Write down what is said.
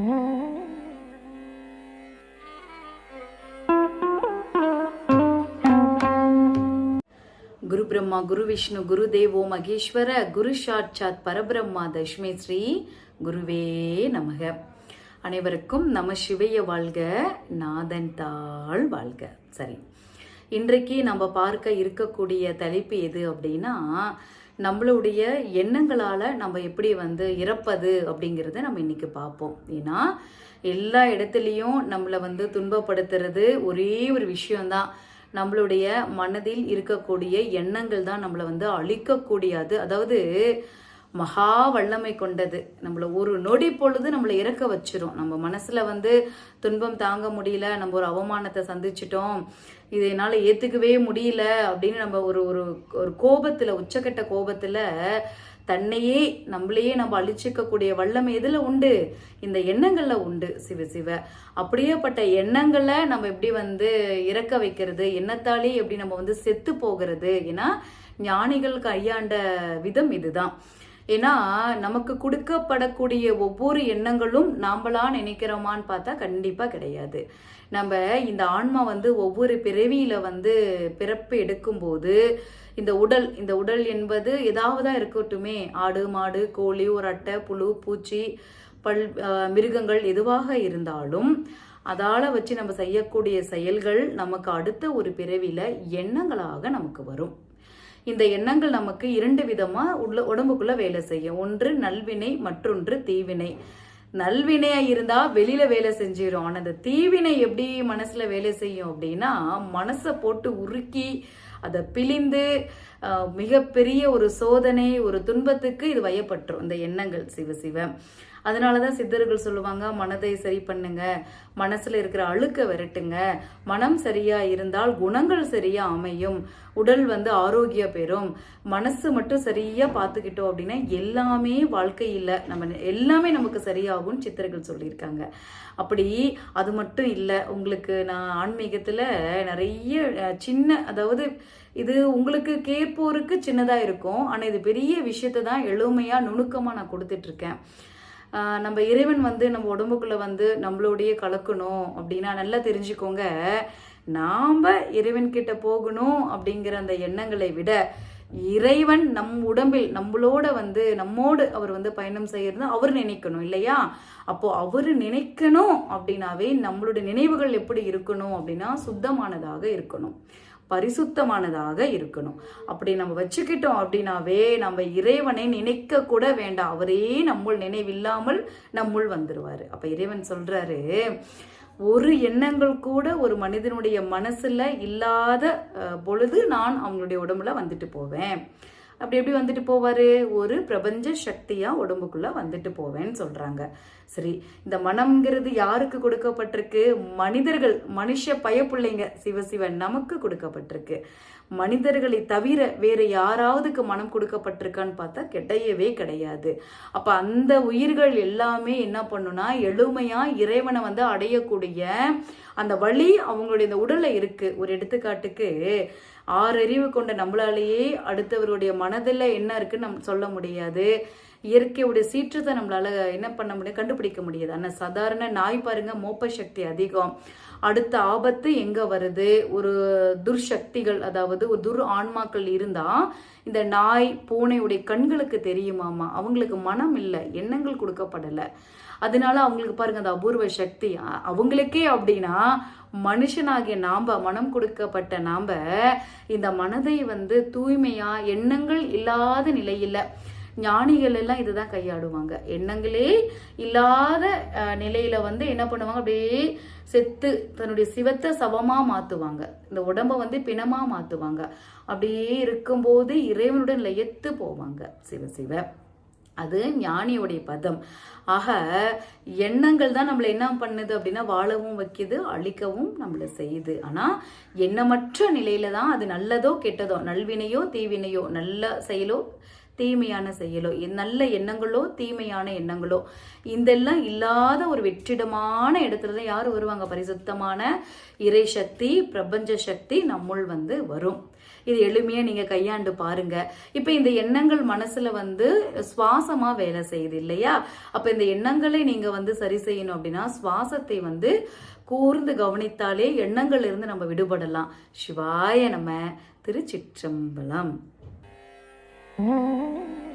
குரு பிரம்மா குரு விஷ்ணு குரு தேவோ மகேஸ்வர குரு சாட்சாத் பரபிரம்மா தஷ்மே ஸ்ரீ குருவே நமக. அனைவருக்கும் நம சிவைய வாழ்க நாதன் தாள் வாழ்க. சரி இன்றைக்கு நம்ம பார்க்க இருக்கக்கூடிய தலைப்பு எது அப்படின்னா நம்மளுடைய எண்ணங்களால் நம்ம எப்படி வந்து இறப்பது அப்படிங்கிறத நம்ம இன்னைக்கு பார்ப்போம். ஏன்னா எல்லா இடத்துலையும் நம்மளை வந்து துன்பப்படுத்துறது ஒரே ஒரு விஷயம்தான். நம்மளுடைய மனதில் இருக்கக்கூடிய எண்ணங்கள் தான் நம்மளை வந்து அழிக்கக்கூடியது. அதாவது மகா வல்லமை கொண்டது. நம்மளை ஒரு நொடி பொழுது நம்மளை இறக்க வச்சிரும். நம்ம மனசுல வந்து துன்பம் தாங்க முடியல நம்ம ஒரு அவமானத்தை சந்திச்சிட்டோம் இதை என்னால் ஏத்துக்கவே முடியல அப்படின்னு நம்ம ஒரு ஒரு ஒரு கோபத்துல உச்சக்கட்ட கோபத்துல தன்னையே நம்மளையே நம்ம அழிச்சிக்கக்கூடிய வல்லமை எதுல உண்டு? இந்த எண்ணங்கள்ல உண்டு சிவ சிவ. அப்படியேப்பட்ட எண்ணங்களை நம்ம எப்படி வந்து இறக்க வைக்கிறது? எண்ணத்தாலே எப்படி நம்ம வந்து செத்து போகிறது? ஏன்னா ஞானிகள் கையாண்ட விதம் இதுதான். ஏன்னா நமக்கு கொடுக்கப்படக்கூடிய ஒவ்வொரு எண்ணங்களும் நாம்பளா நினைக்கிறோமான்னு பார்த்தா கண்டிப்பாக கிடையாது. நம்ம இந்த ஆன்மா வந்து ஒவ்வொரு பிறவியில் வந்து பிறப்பு எடுக்கும்போது இந்த உடல் இந்த உடல் என்பது ஏதாவதா இருக்கட்டுமே. ஆடு மாடு கோழி ஒரு அட்டை புழு பூச்சி பல் மிருகங்கள் எதுவாக இருந்தாலும் அதால வச்சு நம்ம செய்யக்கூடிய செயல்கள் நமக்கு அடுத்த ஒரு பிறவியில் எண்ணங்களாக நமக்கு வரும். இந்த எண்ணங்கள் நமக்கு இரண்டு விதமா உள்ள உடம்புக்குள்ள வேலை செய்யும். ஒன்று நல்வினை மற்றொன்று தீவினை. நல்வினையா இருந்தா வெளியில வேலை செஞ்சிடும் ஆனா அந்த தீவினை எப்படி மனசுல வேலை செய்யும் அப்படின்னா மனசை போட்டு உருக்கி அதை பிழிந்து மிகப்பெரிய ஒரு சோதனை ஒரு துன்பத்துக்கு இது வயப்பட்டுரும் இந்த எண்ணங்கள். சிவ சிவ. அதனாலதான் சித்தர்கள் சொல்லுவாங்க மனதை சரி பண்ணுங்க மனசுல இருக்கிற அழுக்க விரட்டுங்க மனம் சரியா இருந்தால் குணங்கள் சரியா அமையும் உடல் வந்து ஆரோக்கிய பெறும் மனசு மட்டும் சரியா பார்த்துக்கிட்டோம் அப்படின்னா எல்லாமே வாழ்க்கையில் நம்ம எல்லாமே நமக்கு சரியாகும்னு சித்தர்கள் சொல்லியிருக்காங்க. அப்படி அது மட்டும் இல்லை உங்களுக்கு நான் ஆன்மீகத்தில் நிறைய சின்ன அதாவது இது உங்களுக்கு கேட்போருக்கு சின்னதாக இருக்கும். ஆனால் இது பெரிய விஷயத்தை தான் எளிமையாக நுணுக்கமாக நான் கொடுத்துட்ருக்கேன். நம்ம இறைவன் வந்து நம்ம உடம்புக்குள்ளே வந்து நம்மளோடைய கலக்கணும் அப்படின்னா நல்லா தெரிஞ்சுக்கோங்க. நாம் இறைவன்கிட்ட போகணும் அப்படிங்கிற அந்த எண்ணங்களை விட இறைவன் நம் உடம்பில் நம்மளோட வந்து நம்மோடு அவர் வந்து பயணம் செய்யறது அவர் நினைக்கணும் இல்லையா? அப்போ அவர் நினைக்கணும் அப்படின்னாவே நம்மளுடைய நினைவுகள் எப்படி இருக்கணும் அப்படின்னா சுத்தமானதாக இருக்கணும். பரிசுத்தமானதாக இருக்கணும். அப்படி நம்ம வச்சுக்கிட்டோம் அப்படின்னாவே நம்ம இறைவனை நினைக்க கூட வேண்டாம். அவரே நம்முள் நினைவில்லாமல் நம்முள் வந்துருவாரு. அப்ப இறைவன் சொல்றாரு ஒரு எண்ணங்கள் கூட ஒரு மனிதனுடைய மனசுல இல்லாத பொழுது நான் அவங்களுடைய உடம்புல வந்துட்டு போவேன். அப்படி எப்படி வந்துட்டு போவாரு? ஒரு பிரபஞ்ச சக்தியா உடம்புக்குள்ள வந்துட்டு போவேன்னு சொல்றாங்க. சரி இந்த மனம்ங்கிறது யாருக்கு கொடுக்கப்பட்டிருக்கு? மனிதர்கள் மனுஷ பயப்புள்ளைங்க சிவசிவன் நமக்கு கொடுக்கப்பட்டிருக்கு. மனிதர்களை தவிர வேற யாராவதுக்கு மனம் கொடுக்கப்பட்டிருக்கான்னு பார்த்தா கிடையவே கிடையாது. அப்ப அந்த உயிர்கள் எல்லாமே என்ன பண்ணுனா எளிமையா இறைவனை வந்து அடையக்கூடிய அந்த வழி அவங்களுடைய இந்த உடல்ல இருக்கு. ஒரு எடுத்துக்காட்டுக்கு ஆறு அறிவு கொண்ட நம்மளாலேயே அடுத்தவருடைய மனதில் என்ன இருக்குன்னு நம் சொல்ல முடியாது. இயற்கையுடைய சீற்றத்தை நம்மளால என்ன பண்ண முடியும் கண்டுபிடிக்க முடியாது. ஆனால் சாதாரண நாய் பாருங்க மோப்ப சக்தி அதிகம். அடுத்த ஆபத்து எங்க வருது? ஒரு துர்சக்திகள் அதாவது ஒரு துர் ஆன்மாக்கள் இருந்தா இந்த நாய் பூனையுடைய கண்களுக்கு தெரியுமாமா அவங்களுக்கு மனம் இல்லை எண்ணங்கள் கொடுக்கப்படலை. அதனால அவங்களுக்கு பாருங்க அந்த அபூர்வ சக்தி. அவங்களுக்கே அப்படின்னா மனுஷனாகிய நாம மனம் கொடுக்கப்பட்ட நாம இந்த மனதை வந்து தூய்மையா எண்ணங்கள் இல்லாத நிலையில ஞானிகள் எல்லாம் இதுதான் கையாடுவாங்க எண்ணங்களே இல்லாத நிலையில வந்து என்ன பண்ணுவாங்க? அப்படியே செத்து தன்னுடைய சிவத்தை சவமா மாத்துவாங்க. இந்த உடம்ப வந்து பிணமா மாத்துவாங்க. அப்படியே இருக்கும்போது இறைவனுடன் லயத்து போவாங்க. சிவ சிவ. அது ஞானியுடைய பதம். ஆக எண்ணங்கள் தான் நம்மளை என்ன பண்ணுது அப்படின்னா வாழவும் வைக்குது அழிக்கவும் நம்மளை செய்யுது. ஆனால் எண்ணமற்ற நிலையில தான் அது நல்லதோ கெட்டதோ நல்வினையோ தீவினையோ நல்ல செயலோ தீமையான செயலோ நல்ல எண்ணங்களோ தீமையான எண்ணங்களோ இதெல்லாம் இல்லாத ஒரு வெற்றிடமான இடத்துல தான் யார் வருவாங்க? பரிசுத்தமான இறை சக்தி பிரபஞ்ச சக்தி நம்முள் வந்து வரும். இது எளிமையா நீங்க கையாண்டு பாருங்க. இப்ப இந்த எண்ணங்கள் மனசுல வந்து சுவாசமா வேலை செய்யுது இல்லையா? அப்ப இந்த எண்ணங்களை நீங்க வந்து சரி செய்யணும் அப்படின்னா சுவாசத்தை வந்து கூர்ந்து கவனித்தாலே எண்ணங்கள் இருந்து நம்ம விடுபடலாம். சிவாய நம்ம திருச்சிற்றம்பலம். Mm-hmm.